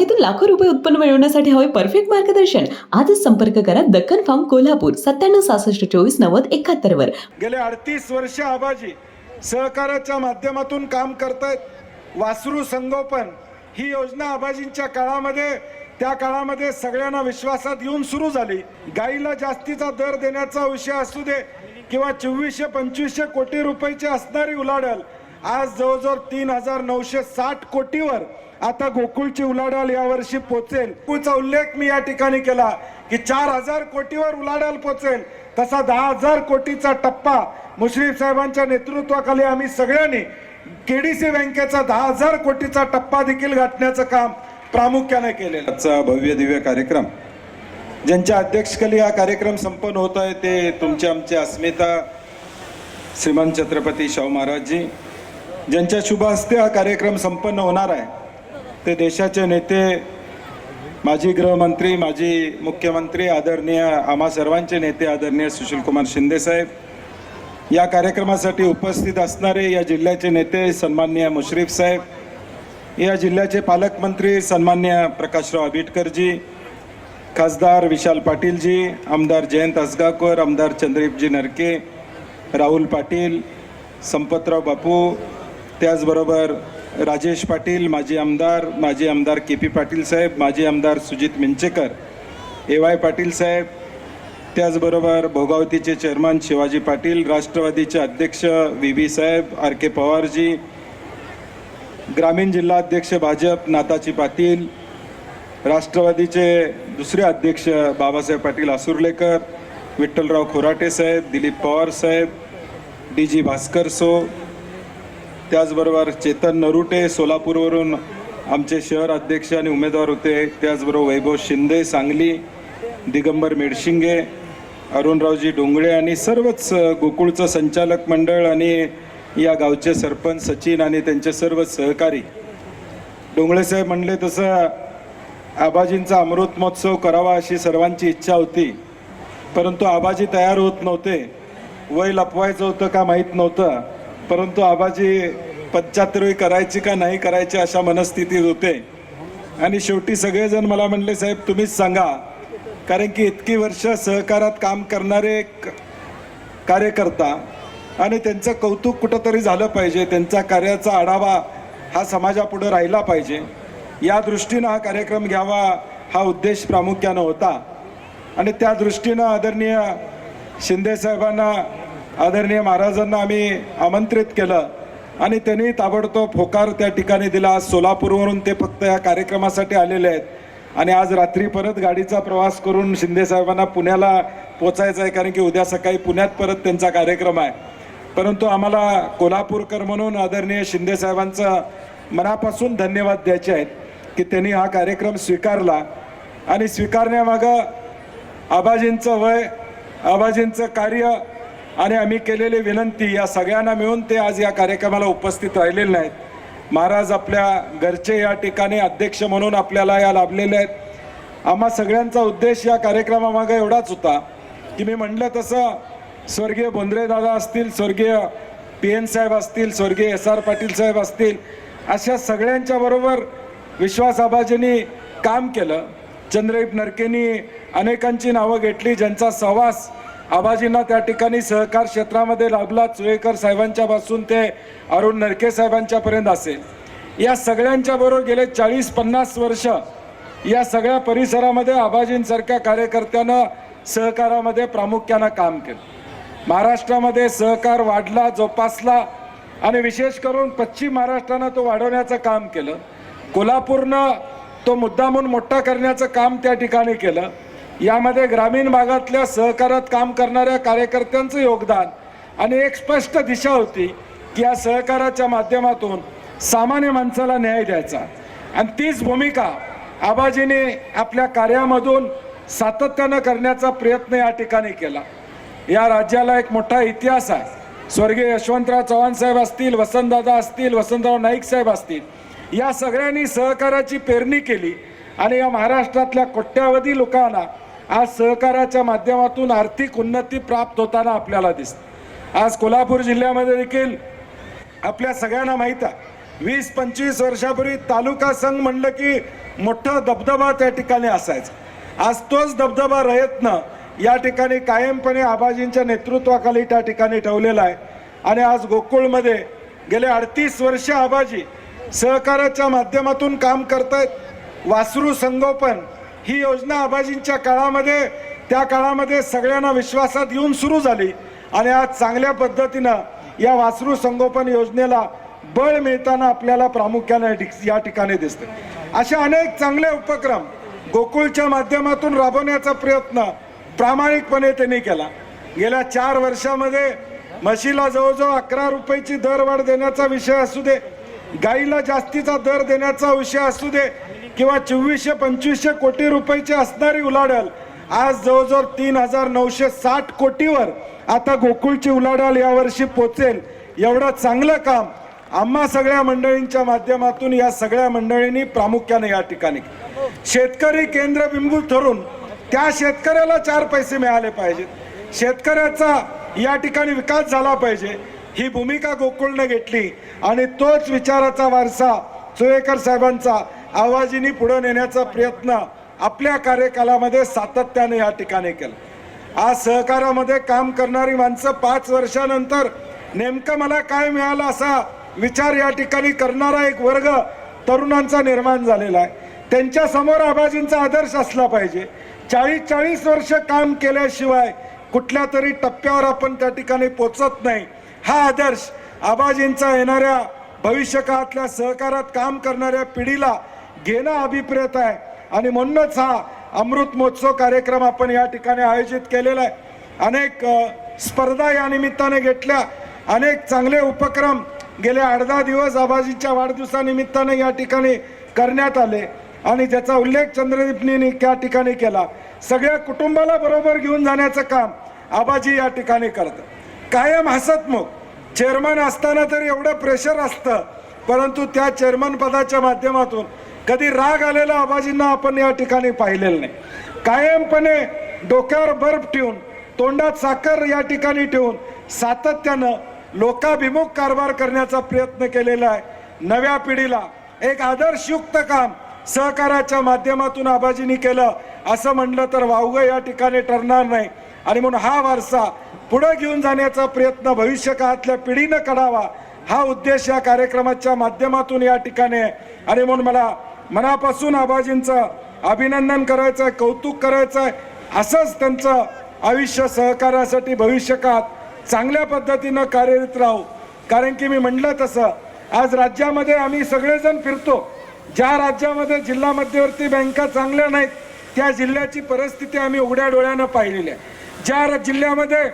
बागेतून लाखो रुपये उत्पन्न मिळवण्यासाठी हवे परफेक्ट मार्गदर्शन. आजच संपर्क करा दक्कन फार्म कोल्हापूर सत्त्याण्णव सहासष्ट चोवीस नव्वद एकाहत्तर वर. गेले अडतीस वर्ष आबाजी सहकाराच्या माध्यमातून काम करतायत. वासरू संगोपन ही योजना आबाजींच्या काळामध्ये त्या काळामध्ये सगळ्यांना विश्वासात येऊन सुरू झाली. गाईला जास्तीचा दर देण्याचा विषय असू दे किंवा चोवीसशे पंचवीसशे कोटी रुपयाची असणारी उलाढाल आज जवळजवळ तीन हजार नऊशे साठ कोटीवर आता गोकुळची उलाढाल यावर्षी पोचेल. गोकुळचा उल्लेख मी या ठिकाणी केला की चार हजार कोटीवर उलाढाल पोचेल. तसा दहा हजार कोटीचा टप्पा मुश्रीफ साहेबांच्या नेतृत्वाखाली आम्ही सगळ्यांनी केडीसी बँकेचा दहा हजार कोटीचा टप्पा देखील गाठण्याचं काम प्रामुख्याने केलेलं आजचा भव्य दिव्य कार्यक्रम ज्यांच्या अध्यक्षकाली हा कार्यक्रम संपन्न होत आहे ते तुमचे आमचे अस्मिता श्रीमान छत्रपती शाहू महाराजजी ज्यांच्या शुभ हस्ते हा कार्यक्रम संपन्न होणार आहे. ते देशाचे नेते माजी गृहमंत्री माजी मुख्यमंत्री आदरणीय आम्हा सर्वांचे नेते आदरणीय सुशीलकुमार शिंदेसाहेब या कार्यक्रमासाठी उपस्थित असणारे या जिल्ह्याचे नेते सन्माननीय मुश्रीफ साहेब या जिल्ह्याचे पालकमंत्री सन्मान्य प्रकाशराव आबिटकरजी खासदार विशाल पाटीलजी आमदार जयंत असगावकर आमदार चंद्रीपजी नरके राहुल पाटील संपतराव बापू त्याचबरोबर राजेश पाटील माजी आमदार माजी आमदार के पी पाटील साहेब माजी आमदार सुजित मिंचेकर ए वाय पाटील साहेब त्याचबरोबर भोगावतीचे चेअरमन शिवाजी पाटील राष्ट्रवादीचे अध्यक्ष व्ही बी साहेब आर के पवारजी ग्रामीण जिल्हा अध्यक्ष भाजप नाताजी पाटील राष्ट्रवादीचे दुसरे अध्यक्ष बाबासाहेब पाटील आसुर्लेकर विठ्ठलराव खोराटे साहेब दिलीप पवार साहेब डी जी भास्कर सो त्याचबरोबर चेतन नरुटे सोलापूरवरून आमचे शहर अध्यक्ष आणि उमेदवार होते. त्याचबरोबर वैभव शिंदे सांगली दिगंबर मेडशिंगे अरुणरावजी डोंगळे आणि सर्वच गोकुळचं संचालक मंडळ आणि या गावचे सरपंच सचिन आणि त्यांचे सर्व सहकारी. डोंगळे साहेब म्हणले तसं आबाजींचा अमृत महोत्सव करावा अशी सर्वांची इच्छा होती. परंतु आबाजी तयार होत नव्हते. वय लपवायचं होतं का माहीत नव्हतं. परंतु आबाजी पंच्याहत्तरवी करायची का नाही करायची अशा मनस्थितीत होते. आणि शेवटी सगळेजण मला म्हणले साहेब तुम्हीच सांगा. कारण की इतकी वर्ष सहकारात काम करणारे कार्यकर्ता आणि त्यांचं कौतुक कुठंतरी झालं पाहिजे त्यांचा कार्याचा आढावा हा समाजापुढे राहिला पाहिजे. या दृष्टीनं हा कार्यक्रम घ्यावा हा उद्देश प्रामुख्यानं होता. आणि त्या दृष्टीनं आदरणीय शिंदे साहेबांना आदरणीय महाराजांना आम्ही आमंत्रित केलं आणि त्यांनी ताबडतोब होकार त्या ठिकाणी दिला. आज सोलापूरवरून ते फक्त या कार्यक्रमासाठी आलेले आहेत. आणि आज रात्री परत गाडीचा प्रवास करून शिंदेसाहेबांना पुण्याला पोचायचं आहे कारण की उद्या सकाळी पुण्यात परत त्यांचा कार्यक्रम आहे. परंतु आम्हाला कोल्हापूरकर म्हणून आदरणीय शिंदेसाहेबांचं मनापासून धन्यवाद द्यायचे आहेत की त्यांनी हा कार्यक्रम स्वीकारला. आणि स्वीकारण्यामागं आबाजींचं वय आबाजींचं कार्य आणि आम्ही केलेली विनंती या सगळ्यांना मिळून ते आज या कार्यक्रमाला उपस्थित राहिलेले नाहीत. महाराज आपल्या घरचे या ठिकाणी अध्यक्ष म्हणून आपल्याला या लाभलेले आहेत. आम्हा सगळ्यांचा उद्देश या कार्यक्रमामागे एवढाच होता की मी म्हणलं तसं स्वर्गीय बोंद्रे दादा असतील स्वर्गीय पी एन साहेब असतील स्वर्गीय एस आर पाटील साहेब असतील अशा सगळ्यांच्या बरोबर विश्वास आबाजींनी काम केलं. चंद्रईप नरकेनी अनेकांची नावं घेतली ज्यांचा सहवास आबाजींना त्या ठिकाणी सहकार क्षेत्रामध्ये लाभला चुळेकर साहेबांच्या पासून ते अरुण नरके साहेबांच्यापर्यंत असेल. या सगळ्यांच्या बरोबर गेले चाळीस पन्नास वर्ष या सगळ्या परिसरामध्ये आबाजींसारख्या कार्यकर्त्यानं सहकारामध्ये प्रामुख्यानं काम केलं. महाराष्ट्रामध्ये सहकार वाढला जोपासला आणि विशेष करून पश्चिम महाराष्ट्रानं तो वाढवण्याचं काम केलं. कोल्हापूरनं तो मुद्दामून मोठा करण्याचं काम त्या ठिकाणी केलं. यामध्ये ग्रामीण भागातल्या सहकारात काम करणाऱ्या कार्यकर्त्यांचं योगदान. आणि एक स्पष्ट दिशा होती की या सहकाराच्या माध्यमातून सामान्य माणसाला न्याय द्यायचा. आणि तीच भूमिका आबाजीने आपल्या कार्यामधून सातत्यानं करण्याचा प्रयत्न या ठिकाणी केला. या राज्याला एक मोठा इतिहास आहे. स्वर्गीय यशवंतराव चव्हाण साहेब असतील वसंतदादा असतील वसंतराव नाईक साहेब असतील या सगळ्यांनी सहकाराची पेरणी केली. आणि या महाराष्ट्रातल्या कोट्यावधी लोकांना आज सहकाराच्या माध्यमातून आर्थिक उन्नती प्राप्त होताना आपल्याला दिसते. आज कोल्हापूर जिल्ह्यामध्ये देखील आपल्या सगळ्यांना माहीत आहे. वीस पंचवीस वर्षापूर्वी तालुका संघ म्हणलं की मोठा दबदबा त्या ठिकाणी असायचा. आज तोच दबदबा रयत्न या ठिकाणी कायमपणे आबाजींच्या नेतृत्वाखाली त्या ठिकाणी ठेवलेला आहे. आणि आज गोकुळमध्ये गेले अडतीस वर्ष आबाजी सहकाराच्या माध्यमातून काम करतायत. वासरू संगोपन ही योजना आबाजींच्या काळामध्ये त्या काळामध्ये सगळ्यांना विश्वासात येऊन सुरू झाली. आणि आज चांगल्या पद्धतीनं या वासरू संगोपन योजनेला बळ मिळताना आपल्याला प्रामुख्याने या ठिकाणी दिसते असे अनेक चांगले उपक्रम गोकुळच्या माध्यमातून राबवण्याचा प्रयत्न प्रामाणिकपणे त्यांनी केला. गेल्या चार वर्षामध्ये म्हशीला जवळजवळ अकरा रुपयाची दरवाढ देण्याचा विषय असू दे गाईला जास्तीचा दर देण्याचा विषय असू दे किंवा चोवीसशे पंचवीसशे कोटी रुपयाची असणारी उलाढाल. आज जवळजवळ तीन हजार नऊशे साठ कोटीवर आता गोकुळची उलाढाल यावर्षी पोचेल. एवढं चांगलं काम आम्हा सगळ्या मंडळींच्या माध्यमातून या सगळ्या मंडळींनी प्रामुख्याने या ठिकाणी शेतकरी केंद्रबिंदू ठरून त्या शेतकऱ्याला चार पैसे मिळाले पाहिजेत. शेतकऱ्याचा या ठिकाणी विकास झाला पाहिजे. ही भूमिका गोकुळनं घेतली आणि तोच विचाराचा वारसा सुवेकर साहेबांचा आवाजीनी पुढे नेण्याचा प्रयत्न आपल्या कार्यकालामध्ये सातत्याने या ठिकाणी केला. आज सहकारामध्ये काम करणारी माणसं पाच वर्षानंतर नेमकं मला काय मिळालं असा विचार या ठिकाणी करणारा एक वर्ग तरुणांचा निर्माण झालेला आहे. त्यांच्यासमोर आबाजींचा आदर्श असला पाहिजे. चाळीस चाळीस वर्ष काम केल्याशिवाय कुठल्या तरी टप्प्यावर आपण त्या ठिकाणी पोचत नाही. हा आदर्श आबाजींचा येणाऱ्या भविष्य काळातल्या सहकारात काम करणाऱ्या पिढीला घेणं अभिप्रेत आहे. आणि म्हणूनच हा अमृत महोत्सव कार्यक्रम आपण या ठिकाणी आयोजित केलेला आहे. अनेक स्पर्धा या निमित्ताने घेतल्या. अनेक चांगले उपक्रम गेले आठ दहा दिवस आबाजीच्या वाढदिवसानिमित्ताने या ठिकाणी करण्यात आले. आणि ज्याचा उल्लेख चंद्रदीपनी त्या ठिकाणी केला. सगळ्या कुटुंबाला बरोबर घेऊन जाण्याचं काम आबाजी या ठिकाणी करतं कायम हसतमुख. चेअरमन असताना तर एवढं प्रेशर असतं. परंतु त्या चेअरमन पदाच्या माध्यमातून कधी राग आलेला आबाजींना आपण या ठिकाणी पाहिलेलं नाही. कायमपणे डोक्यावर बर्फ ठेवून तोंडात साखर या ठिकाणी ठेवून सातत्यानं लोकाभिमुख कारभार करण्याचा प्रयत्न केलेला आहे. नव्या पिढीला एक आदर्शयुक्त काम सहकाराच्या माध्यमातून आबाजींनी केलं असं म्हणलं तर वावगं या ठिकाणी ठरणार नाही. आणि म्हणून हा वारसा पुढे घेऊन जाण्याचा प्रयत्न भविष्य काळातल्या पिढीनं करावा हा उद्देश या कार्यक्रमाच्या माध्यमातून या ठिकाणी आहे. आणि म्हणून मला मनापासून आबाजींचं अभिनंदन करायचं आहे कौतुक करायचं आहे असंच त्यांचं आयुष्य सहकार्यासाठी भविष्यकात चांगल्या पद्धतीनं कार्यरत राहू. कारण की मी म्हटलं तसं आज राज्यामध्ये आम्ही सगळेजण फिरतो. ज्या राज्यामध्ये जिल्हा मध्यवर्ती बँका चांगल्या नाहीत त्या जिल्ह्याची परिस्थिती आम्ही उघड्या डोळ्यानं पाहिलेली आहे. ज्या जिल्ह्यामध्ये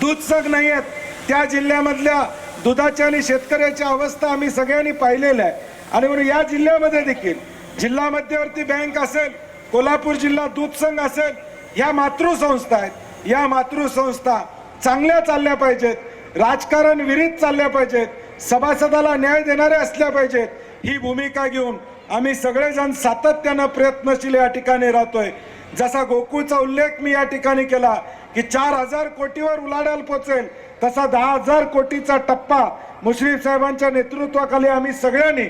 दूध सग नाही आहेत त्या जिल्ह्यामधल्या दुधाच्या आणि शेतकऱ्याच्या अवस्था आम्ही सगळ्यांनी पाहिलेल्या आहे. आणि म्हणून या जिल्ह्यामध्ये देखील जिल्हा मध्यवर्ती बँक असेल कोल्हापूर जिल्हा दूध संघ असेल या मातृसंस्था आहेत. या मातृसंस्था चांगल्या चालल्या पाहिजेत राजकारण विहिरीत चालल्या पाहिजेत सभासदाला न्याय देणारे असल्या पाहिजेत ही भूमिका घेऊन आम्ही सगळेजण सातत्यानं प्रयत्नशील या ठिकाणी राहतोय. जसा गोकुळचा उल्लेख मी या ठिकाणी केला की चार हजार कोटीवर उलाढाल पोचेल तसा दहा हजार कोटीचा टप्पा मुश्रीफ साहेबांच्या नेतृत्वाखाली आम्ही सगळ्यांनी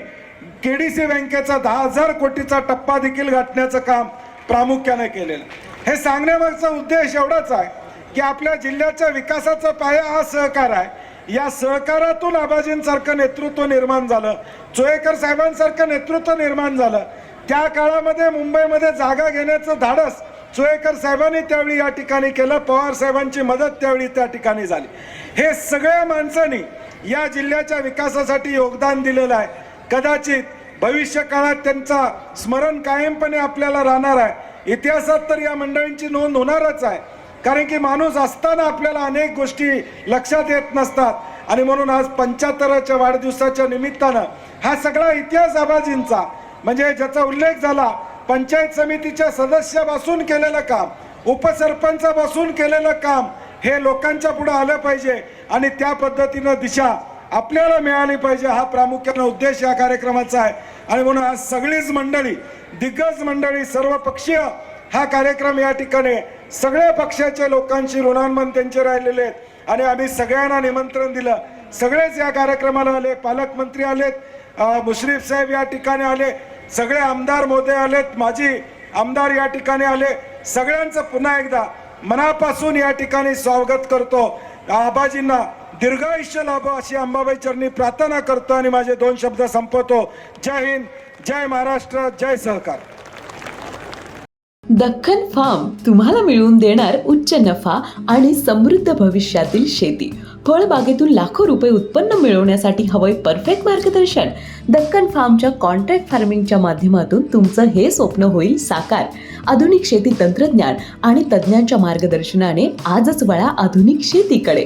केडीसी बँकेचा दहा हजार कोटीचा टप्पा देखील गाठण्याचं काम प्रामुख्याने केलेलं हे सांगण्यामागचा उद्देश एवढाच आहे की आपल्या जिल्ह्याच्या विकासाचा पाया हा सहकार आहे. या सहकारातून आबाजींसारखं नेतृत्व निर्माण झालं. चोयेकर साहेबांसारखं नेतृत्व निर्माण झालं. त्या काळामध्ये मुंबईमध्ये जागा घेण्याचं धाडस चोयेकर साहेबांनी त्यावेळी या ठिकाणी केलं. पवार साहेबांची मदत त्यावेळी त्या ठिकाणी झाली. हे सगळ्या माणसांनी या जिल्ह्याच्या विकासासाठी योगदान दिलेलं आहे. कदाचित भविष्य काळात त्यांचा स्मरण कायमपणे आपल्याला राहणार आहे. इतिहासात तर या मंडळींची नोंद होणारच आहे. कारण की माणूस असताना आपल्याला अनेक गोष्टी लक्षात येत नसतात. आणि म्हणून आज पंच्याहत्तराच्या वाढदिवसाच्या निमित्तानं हा सगळा इतिहास आबाजींचा म्हणजे ज्याचा उल्लेख झाला पंचायत समितीच्या सदस्यापासून केलेलं काम उपसरपंचापासून केलेलं काम हे लोकांच्या पुढे आलं पाहिजे. आणि त्या पद्धतीनं दिशा आपल्याला मिळाली पाहिजे हा प्रामुख्यानं उद्देश या कार्यक्रमाचा आहे. आणि म्हणून आज सगळीच मंडळी दिग्गज मंडळी सर्व पक्षीय हा कार्यक्रम या ठिकाणी सगळ्या पक्षाच्या लोकांशी ऋणांमन त्यांचे राहिलेले आहेत. आणि आम्ही सगळ्यांना निमंत्रण दिलं. सगळेच या कार्यक्रमाला आले पालकमंत्री आलेत मुश्रीफ साहेब या ठिकाणी आले सगळे आमदार मोदे आलेत माजी आमदार या ठिकाणी आले. सगळ्यांचं पुन्हा एकदा मनापासून या ठिकाणी स्वागत करतो. आबाजींना दीर्घायुष्य लाभो अशी अंबाबाई चरणी प्रार्थना करतो आणि माझे दोन शब्द संपवतो. जय हिंद जय महाराष्ट्र जय सहकार. दख्खन फार्म तुम्हाला मिळवून देणार उच्च नफा आणि समृद्ध भविष्यातील शेती. फळबागेतून लाखो रुपये उत्पन्न मिळवण्यासाठी हवंय परफेक्ट मार्गदर्शन. दक्कन फार्मच्या कॉन्ट्रॅक्ट फार्मिंगच्या माध्यमातून तुमचं हे स्वप्न होईल साकार. आधुनिक शेती तंत्रज्ञान आणि तज्ज्ञांच्या मार्गदर्शनाने आजच वळा आधुनिक शेतीकडे.